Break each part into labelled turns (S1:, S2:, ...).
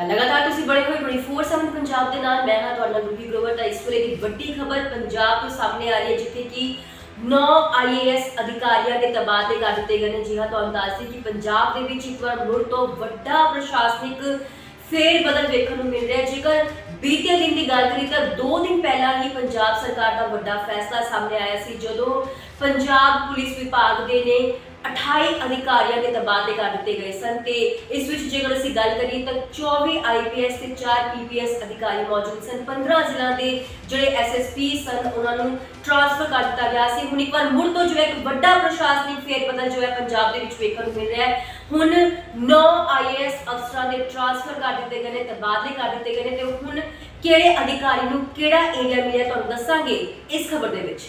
S1: ਤਾਂ ਲਗਾਤਾਰ ਤੁਸੀਂ ਬੜੇ ਹੋਏ 24/7 ਪੰਜਾਬ ਦੇ ਨਾਲ ਮੈਂ ਹਾਂ ਤੁਹਾਡਾ ਰੂਬੀ ਗਰੋਵਰ ਤਾਂ ਇਸ ਵੇਲੇ ਦੀ ਵੱਡੀ ਖਬਰ ਪੰਜਾਬ ਤੋਂ ਸਾਹਮਣੇ ਆ ਰਹੀ ਹੈ, ਜਿੱਥੇ ਕਿ 9 ਆਈਏਐਸ ਅਧਿਕਾਰੀਆਂ ਦੇ ਤਬਾਦਲੇ ਕਰ ਦਿੱਤੇ ਗਏ ਨੇ। ਜੀ ਹਾਂ, ਤੁਹਾਨੂੰ ਦੱਸ ਕਿ ਪੰਜਾਬ ਦੇ ਵਿੱਚ ਇੱਕ ਵਾਰ ਮੁੜ ਤੋਂ ਵੱਡਾ ਪ੍ਰਸ਼ਾਸਨਿਕ ਫੇਰ ਬਦਲ ਵੇਖਣ ਨੂੰ ਮਿਲ ਰਿਹਾ ਜੇਕਰ ਬੀਤੇ ਦਿਨ ਦੀ ਗੱਲ ਕਰੀ ਤਾਂ 2 ਦਿਨ ਪਹਿਲਾਂ ਹੀ ਪੰਜਾਬ ਸਰਕਾਰ ਦਾ ਵੱਡਾ ਫੈਸਲਾ ਸਾਹਮਣੇ ਆਇਆ ਸੀ, ਜਦੋਂ ਪੰਜਾਬ ਪੁਲਿਸ ਵਿਭਾਗ ਦੇ ਨੇ 28 ਅਧਿਕਾਰੀਆਂ ਦੇ ਤਬਾਦਲੇ ਕਰ ਦਿੱਤੇ ਗਏ ਸਨ ਤੇ ਇਸ ਵਿੱਚ ਜੇਕਰ ਅਸੀਂ ਗੱਲ ਕਰੀਏ ਤਾਂ 24 ਆਈਪੀਐਸ ਤੇ 4 ਪੀਪੀਐਸ ਅਧਿਕਾਰੀ ਮੌਜੂਦ ਸਨ। 15 ਜ਼ਿਲ੍ਹਿਆਂ ਦੇ ਜਿਹੜੇ ਐਸਐਸਪੀ ਸਨ, ਉਹਨਾਂ ਨੂੰ ਟ੍ਰਾਂਸਫਰ ਕਰ ਦਿੱਤਾ ਗਿਆ ਸੀ। ਹੁਣ ਇੱਕ ਵਾਰ ਮੁੜ ਤੋਂ ਜੋ ਹੈ ਇੱਕ ਵੱਡਾ ਪ੍ਰਸ਼ਾਸਨਿਕ ਫੇਰ ਜੋ ਹੈ ਪੰਜਾਬ ਦੇ ਵਿੱਚ ਵੇਖਣ ਨੂੰ ਮਿਲ ਰਿਹਾ ਹੈ। ਹੁਣ 9 ਆਈਏਐਸ ਅਫਸਰਾਂ ਦੇ ਟ੍ਰਾਂਸਫਰ ਕਰ ਦਿੱਤੇ ਗਏ ਨੇ, ਤਬਾਦਲੇ ਕਰ ਦਿੱਤੇ ਗਏ ਨੇ ਤੇ ਹੁਣ ਕਿਹੜੇ ਅਧਿਕਾਰੀ ਨੂੰ ਕਿਹੜਾ ਏਰੀਆ ਮਿਲਿਆ ਤੁਹਾਨੂੰ ਦੱਸਾਂਗੇ ਇਸ ਖਬਰ ਦੇ ਵਿੱਚ।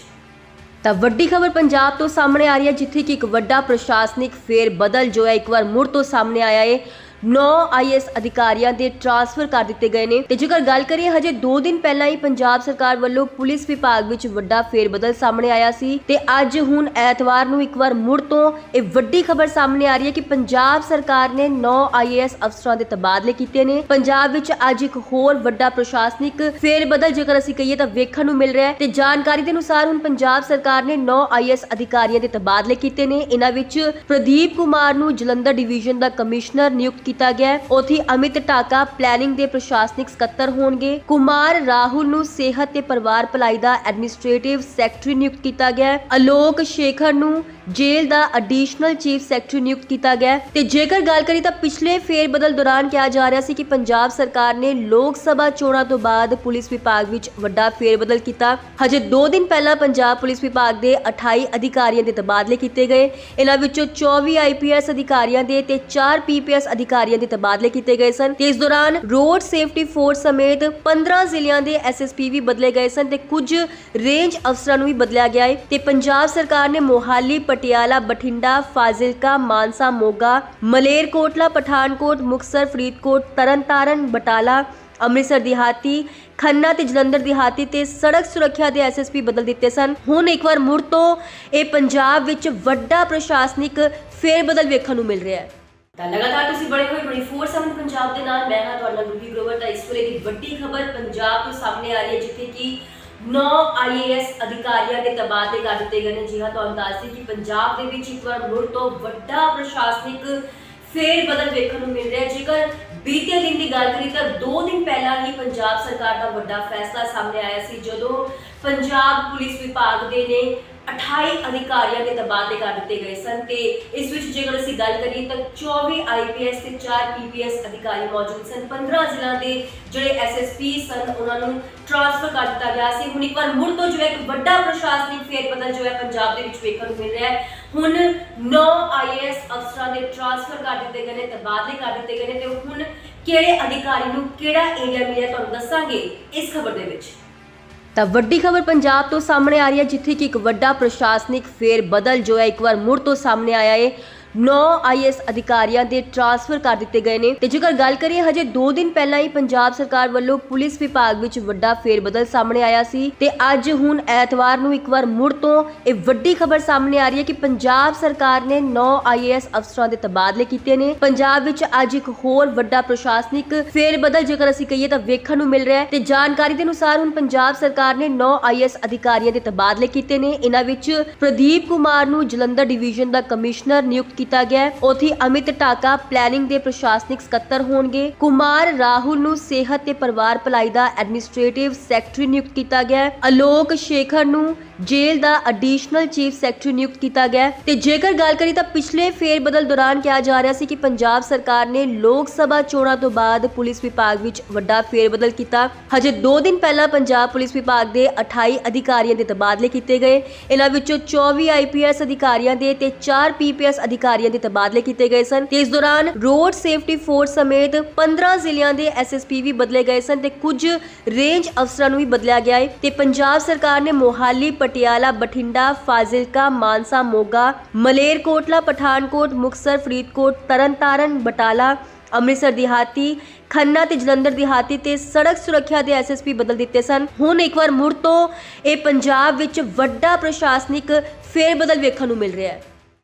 S2: ਤਾਂ ਵੱਡੀ ਖਬਰ ਪੰਜਾਬ ਤੋਂ ਸਾਹਮਣੇ ਆ ਰਹੀ ਹੈ, ਜਿੱਥੇ ਕਿ ਇੱਕ ਵੱਡਾ ਪ੍ਰਸ਼ਾਸਨਿਕ ਫੇਰ ਬਦਲ ਜੋ ਹੈ, ਇੱਕ ਵਾਰ ਮੁੜ ਤੋਂ ਸਾਹਮਣੇ ਆਇਆ ਹੈ। 9 ਆਈਐਸ ਅਧਿਕਾਰੀਆਂ ਦੇ ਟ੍ਰਾਂਸਫਰ ਕਰ ਦਿੱਤੇ ਗਏ ਨੇ। ਤੇ ਜੇਕਰ ਗੱਲ ਕਰੀਏ, ਹਜੇ 2 ਦਿਨ ਪਹਿਲਾਂ ਹੀ ਪੰਜਾਬ ਸਰਕਾਰ ਵੱਲੋਂ ਪੁਲਿਸ ਵਿਭਾਗ ਵਿੱਚ ਵੱਡਾ ਫੇਰ ਸਾਹਮਣੇ ਆਇਆ ਸੀ ਤੇ ਅੱਜ ਹੁਣ ਐਤਵਾਰ ਨੂੰ ਇੱਕ ਵਾਰ ਮੁੜ ਤੋਂ ਇਹ ਵੱਡੀ ਖਬਰ ਸਾਹਮਣੇ ਆ ਰਹੀ ਹੈ ਕਿ ਪੰਜਾਬ ਸਰਕਾਰ ਨੇ 9 ਆਈਏਐਸ ਅਫਸਰਾਂ ਦੇ ਤਬਾਦਲੇ ਕੀਤੇ ਨੇ। ਪੰਜਾਬ ਵਿੱਚ ਅੱਜ ਇੱਕ ਹੋਰ ਵੱਡਾ ਪ੍ਰਸ਼ਾਸਨਿਕ ਫੇਰ ਬਦਲ ਜੇਕਰ ਅਸੀਂ ਕਹੀਏ ਤਾਂ ਵੇਖਣ ਨੂੰ ਮਿਲ ਰਿਹਾ ਹੈ ਤੇ ਜਾਣਕਾਰੀ ਦੇ ਅਨੁਸਾਰ ਹੁਣ ਪੰਜਾਬ ਸਰਕਾਰ ਨੇ 9 ਆਈਐਸ ਅਧਿਕਾਰੀਆਂ ਦੇ ਤਬਾਦਲੇ ਕੀਤੇ ਨੇ। ਇਹਨਾਂ ਵਿੱਚ ਪ੍ਰਦੀਪ ਕੁਮਾਰ ਨੂੰ ਜਲੰਧਰ ਡਿਵੀਜ਼ਨ ਦਾ ਕਮਿਸ਼ਨਰ ਨਿਯੁਕਤ ਕੀਤਾ ਗਿਆ ਹੈ। ਉਥੇ ਅਮਿਤ ਟਾਕਾ ਪਲੈਨਿੰਗ ਦੇ ਪ੍ਰਸ਼ਾਸਨਿਕ ਸਕੱਤਰ ਹੋਣਗੇ। ਕੁਮਾਰ ਰਾਹੁਲ ਨੂੰ ਸਿਹਤ ਤੇ ਪਰਿਵਾਰ ਭਲਾਈ ਦਾ ਐਡਮਿਨਿਸਟ੍ਰੇਟਿਵ ਸੈਕਟਰੀ ਨਿਯੁਕਤ ਕੀਤਾ ਗਿਆ ਅਲੋਕ ਸ਼ੇਖਰ ਨੂੰ ਜੇਲ੍ਹ ਦਾ ਐਡੀਸ਼ਨਲ ਚੀਫ ਸੈਕਟਰੀ ਨਿਯੁਕਤ ਕੀਤਾ ਗਿਆ ਹੈ। ਤੇ ਜੇਕਰ ਗੱਲ ਕਰੀ ਤਾਂ ਪਿਛਲੇ ਫੇਰ ਬਦਲ ਦੌਰਾਨ ਕਿਹਾ ਜਾ ਰਿਹਾ ਸੀ ਕਿ ਪੰਜਾਬ ਸਰਕਾਰ ਨੇ ਲੋਕ ਸਭਾ ਚੋਣਾਂ ਤੋਂ ਬਾਅਦ ਪੁਲਿਸ ਵਿਭਾਗ ਵਿੱਚ ਵੱਡਾ ਫੇਰ ਬਦਲ ਕੀਤਾ। ਹਜੇ 2 ਦਿਨ ਪਹਿਲਾਂ ਪੰਜਾਬ ਪੁਲਿਸ ਵਿਭਾਗ ਦੇ 28 ਅਧਿਕਾਰੀਆਂ ਦੇ ਤਬਾਦਲੇ ਕੀਤੇ ਗਏ। ਇਹਨਾਂ ਵਿੱਚੋਂ 24 ਆਈਪੀਐਸ ਅਧਿਕਾਰੀਆਂ ਦੇ ਤੇ 4 ਪੀਪੀਐਸ ਅਧਿਕਾਰੀਆਂ ਦੇ ਤਬਾਦਲੇ ਕੀਤੇ ਗਏ ਸਨ। ਤੇ ਇਸ ਦੌਰਾਨ ਰੋਡ ਸੇਫਟੀ ਫੋਰਸ ਸਮੇਤ 15 ਜ਼ਿਲ੍ਹਿਆਂ ਦੇ ਐਸਐਸਪੀ ਵੀ ਬਦਲੇ ਗਏ ਸਨ ਤੇ ਕੁਝ ਰੇਂਜ ਅਫਸਰਾਂ ਨੂੰ ਵੀ ਬਦਲਿਆ ਗਿਆ ਹੈ। ਤੇ ਪੰਜਾਬ ਸਰਕਾਰ ਨੇ ਮੋਹਾਲੀ ਪਟਿਆਲਾ, ਬਠਿੰਡਾ, ਫਾਜ਼ਿਲਕਾ, ਮਾਨਸਾ, ਮੋਗਾ, ਮਲੇਰਕੋਟਲਾ, ਪਠਾਨਕੋਟ ਮੁਕਸਰ ਫਰੀਦਕੋਟ, ਤਰਨਤਾਰਨ, ਬਟਾਲਾ, ਅੰਮ੍ਰਿਤਸਰ ਦਿਹਾਤੀ, ਖੰਨਾ ਤੇ ਜਲੰਧਰ ਦਿਹਾਤੀ ਤੇ ਸੜਕ ਸੁਰੱਖਿਆ ਦੇ ਐਸਐਸਪੀ ਬਦਲ ਦਿੱਤੇ ਸਨ। ਹੁਣ ਇੱਕ ਵਾਰ ਮੁੜ ਤੋਂ ਇਹ ਪੰਜਾਬ ਵਿੱਚ ਵੱਡਾ ਪ੍ਰਸ਼ਾਸਨਿਕ ਫੇਰ ਬਦਲ ਵੇਖਣ ਨੂੰ ਮਿਲ ਰਿਹਾ ਹੈ।
S1: ਤਾਂ ਲਗਾਤਾਰ ਤੁਸੀਂ ਬੜੇ ਹੋਏ 24/7 ਪੰਜਾਬ ਦੇ ਨਾਲ। ਮੈਂ ਹਾਂ ਤੁਹਾਡਾ ਰੂਬੀ ਗਰੋਵਰ ਤਾਂ ਇਸ ਵੇਲੇ ਦੀ ਵੱਡੀ ਖਬਰ ਪੰਜਾਬ ਤੋਂ ਸਾਹਮਣੇ ਆ ਰਹੀ ਹੈ, ਜਿੱਥੇ ਕਿ 9 ਆਈਏਐਸ ਅਧਿਕਾਰੀਆਂ ਦੇ ਤਬਾਦਲੇ ਕਰ ਦਿੱਤੇ ਗਏ ਨੇ। ਜੀ ਹਾਂ, ਤੁਹਾਨੂੰ ਦੱਸਦੀ ਕਿ ਪੰਜਾਬ ਦੇ ਵਿੱਚ ਇੱਕ ਵਾਰ ਮੁੜ ਤੋਂ ਵੱਡਾ ਪ੍ਰਸ਼ਾਸਨਿਕ ਫੇਰ ਬਦਲ ਵੇਖਣ ਨੂੰ ਮਿਲ ਰਿਹਾ ਜੇਕਰ ਬੀਤੇ ਦਿਨ ਦੀ ਗੱਲ ਕਰੀ ਤਾਂ 2 ਦਿਨ ਪਹਿਲਾਂ ਹੀ ਪੰਜਾਬ ਸਰਕਾਰ ਦਾ ਵੱਡਾ ਫੈਸਲਾ ਸਾਹਮਣੇ ਆਇਆ ਸੀ, ਜਦੋਂ ਪੰਜਾਬ ਪੁਲਿਸ ਵਿਭਾਗ ਦੇ ਨੇ 28 ਅਧਿਕਾਰੀਆਂ ਦੇ ਤਬਾਦਲੇ ਕਰ ਦਿੱਤੇ ਗਏ ਸਨ ਤੇ ਇਸ ਵਿੱਚ ਜੇਕਰ ਅਸੀਂ ਗੱਲ ਕਰੀਏ ਤਾਂ 24 ਆਈਪੀਐਸ ਤੇ 4 ਪੀਪੀਐਸ ਅਧਿਕਾਰੀ ਮੌਜੂਦ ਸਨ। 15 ਜ਼ਿਲ੍ਹਿਆਂ ਦੇ ਜਿਹੜੇ ਐਸਐਸਪੀ ਸਨ, ਉਹਨਾਂ ਨੂੰ ਟ੍ਰਾਂਸਫਰ ਕਰ ਦਿੱਤਾ ਗਿਆ ਸੀ। ਹੁਣ ਇੱਕ ਵਾਰ ਮੁੜ ਤੋਂ ਜੋ ਹੈ ਇੱਕ ਵੱਡਾ ਪ੍ਰਸ਼ਾਸਨਿਕ ਫੇਰ ਬਦਲ ਜੋ ਹੈ ਪੰਜਾਬ ਦੇ ਵਿੱਚ ਵੇਖਣ ਨੂੰ ਮਿਲ ਰਿਹਾ ਹੈ। ਹੁਣ 9 ਆਈਏਐਸ ਅਫਸਰਾਂ ਦੇ ਟ੍ਰਾਂਸਫਰ ਕਰ ਦਿੱਤੇ ਗਏ ਨੇ, ਤਬਾਦਲੇ ਕਰ ਦਿੱਤੇ ਗਏ ਨੇ ਤੇ ਹੁਣ ਕਿਹੜੇ ਅਧਿਕਾਰੀ ਨੂੰ ਕਿਹੜਾ ਏਰੀਆ ਮਿਲਿਆ ਤੁਹਾਨੂੰ ਦੱਸਾਂਗੇ ਇਸ ਖਬਰ ਦੇ ਵਿੱਚ।
S2: ਤਾਂ ਵੱਡੀ ਖਬਰ ਪੰਜਾਬ ਤੋਂ ਸਾਹਮਣੇ ਆ ਰਹੀ ਹੈ, ਜਿੱਥੇ ਕਿ ਇੱਕ ਵੱਡਾ ਪ੍ਰਸ਼ਾਸਨਿਕ ਫੇਰ ਬਦਲ ਜੋ ਹੈ, ਇੱਕ ਵਾਰ ਮੁੜ ਤੋਂ ਸਾਹਮਣੇ ਆਇਆ ਹੈ 9 ਆਈਐਸ ਅਧਿਕਾਰੀਆਂ ਦੇ ਟ੍ਰਾਂਸਫਰ ਕਰ ਦਿੱਤੇ ਗਏ ਨੇ। ਤੇ ਜੇਕਰ ਗੱਲ ਕਰੀਏ, ਹਜੇ 2 ਦਿਨ ਪਹਿਲਾਂ ਹੀ ਪੰਜਾਬ ਸਰਕਾਰ ਵੱਲੋਂ ਪੁਲਿਸ ਵਿਭਾਗ ਵਿੱਚ ਵੱਡਾ ਫੇਰ ਬਦਲ ਸਾਹਮਣੇ ਆਇਆ ਸੀ। ਤੇ ਅੱਜ ਹੁਣ ਐਤਵਾਰ ਨੂੰ ਇੱਕ ਵਾਰ ਮੁੜ ਤੋਂ ਇਹ ਵੱਡੀ ਖਬਰ ਸਾਹਮਣੇ ਆ ਰਹੀ ਹੈ ਕਿ ਪੰਜਾਬ ਸਰਕਾਰ ਨੇ 9 ਆਈਏਐਸ ਅਫਸਰਾਂ ਦੇ ਤਬਾਦਲੇ ਕੀਤੇ ਨੇ। ਪੰਜਾਬ ਵਿੱਚ ਅੱਜ ਇੱਕ ਹੋਰ ਵੱਡਾ ਪ੍ਰਸ਼ਾਸਨਿਕ ਫੇਰਬਦਲ ਜੇਕਰ ਅਸੀਂ ਕਹੀਏ ਤਾਂ ਵੇਖਣ ਨੂੰ ਮਿਲ ਰਿਹਾ ਹੈ। ਤੇ ਜਾਣਕਾਰੀ ਦੇ ਅਨੁਸਾਰ ਹੁਣ ਪੰਜਾਬ ਸਰਕਾਰ ਨੇ 9 ਆਈਏਐਸ ਅਧਿਕਾਰੀਆਂ ਦੇ ਤਬਾਦਲੇ ਕੀਤੇ ਨੇ। ਇਹਨਾਂ ਵਿੱਚ ਪ੍ਰਦੀਪ ਕੁਮਾਰ ਨੂੰ ਜਲੰਧਰ ਡਿਵੀਜ਼ਨ ਦਾ ਕਮਿਸ਼ਨਰ ਨਿਯੁਕਤ ਕੀਤਾ ਗਿਆ ਹੈ। ਉਥੇ ਅਮਿਤ ਟਾਕਾ ਪਲੈਨਿੰਗ ਦੇ ਪ੍ਰਸ਼ਾਸਨਿਕ ਸਕੱਤਰ ਹੋਣਗੇ। ਕੁਮਾਰ ਰਾਹੁਲ ਨੂੰ ਸਿਹਤ ਤੇ ਪਰਿਵਾਰ ਭਲਾਈ ਦਾ ਐਡਮਿਨਿਸਟ੍ਰੇਟਿਵ ਸੈਕਟਰੀ ਨਿਯੁਕਤ ਕੀਤਾ ਗਿਆ ਅਲੋਕ ਸ਼ੇਖਰ ਨੂੰ ਜੇਲ੍ਹ ਦਾ ਐਡੀਸ਼ਨਲ ਚੀਫ ਸੈਕਟਰੀ ਨਿਯੁਕਤ ਕੀਤਾ ਗਿਆ ਤੇ ਜੇਕਰ ਗੱਲ ਕਰੀ ਤਾਂ ਪਿਛਲੇ ਫੇਰ ਬਦਲ ਦੌਰਾਨ ਕਿਹਾ ਜਾ ਰਿਹਾ ਸੀ ਕਿ ਪੰਜਾਬ ਸਰਕਾਰ ਨੇ ਲੋਕ ਸਭਾ ਚੋਣਾਂ ਤੋਂ ਬਾਅਦ ਪੁਲਿਸ ਵਿਭਾਗ ਵਿੱਚ ਵੱਡਾ ਫੇਰ ਬਦਲ ਕੀਤਾ। ਹਜੇ 2 ਦਿਨ ਪਹਿਲਾਂ ਪੰਜਾਬ ਪੁਲਿਸ ਵਿਭਾਗ ਦੇ 28 ਅਧਿਕਾਰੀਆਂ ਦੇ ਤਬਾਦਲੇ ਕੀਤੇ ਗਏ। ਇਹਨਾਂ ਵਿੱਚੋਂ 24 ਆਈਪੀਐਸ ਅਧਿਕਾਰੀਆਂ ਦੇ ਤੇ 4 ਪੀਪੀਐਸ ਅਧਿਕਾਰੀਆਂ ਦੇ ਤਬਾਦਲੇ ਕੀਤੇ ਗਏ ਸਨ ਤੇ ਇਸ ਦੌਰਾਨ ਰੋਡ ਸੇਫਟੀ ਫੋਰਸ ਸਮੇਤ 15 ਜ਼ਿਲ੍ਹਿਆਂ ਦੇ ਐਸਐਸਪੀ ਵੀ ਬਦਲੇ ਗਏ ਸਨ ਤੇ ਕੁਝ ਰੇਂਜ ਅਫਸਰਾਂ ਨੂੰ ਵੀ ਬਦਲਿਆ ਗਿਆ ਹੈ ਤੇ ਪੰਜਾਬ ਸਰਕਾਰ ਨੇ ਮੋਹਾਲੀ, ਪਟਿਆਲਾ, ਬਠਿੰਡਾ, ਫਾਜ਼ਿਲਕਾ, ਮਾਨਸਾ, ਮੋਗਾ, ਮਲੇਰਕੋਟਲਾ, ਪਠਾਨਕੋਟ ਮੁਕਸਰ ਫਰੀਦਕੋਟ, ਤਰਨਤਾਰਨ, ਬਟਾਲਾ, ਅੰਮ੍ਰਿਤਸਰ ਦਿਹਾਤੀ, ਖੰਨਾ ਤੇ ਜਲੰਧਰ ਦਿਹਾਤੀ ਤੇ ਸੜਕ ਸੁਰੱਖਿਆ ਦੇ ਐਸਐਸਪੀ ਬਦਲ ਦਿੱਤੇ ਸਨ। ਹੁਣ ਇੱਕ ਵਾਰ ਮੁੜ ਤੋਂ ਇਹ ਪੰਜਾਬ ਵਿੱਚ ਵੱਡਾ ਪ੍ਰਸ਼ਾਸਨਿਕ ਫੇਰ ਬਦਲ ਵੇਖਣ ਨੂੰ ਮਿਲ ਰਿਹਾ ਹੈ।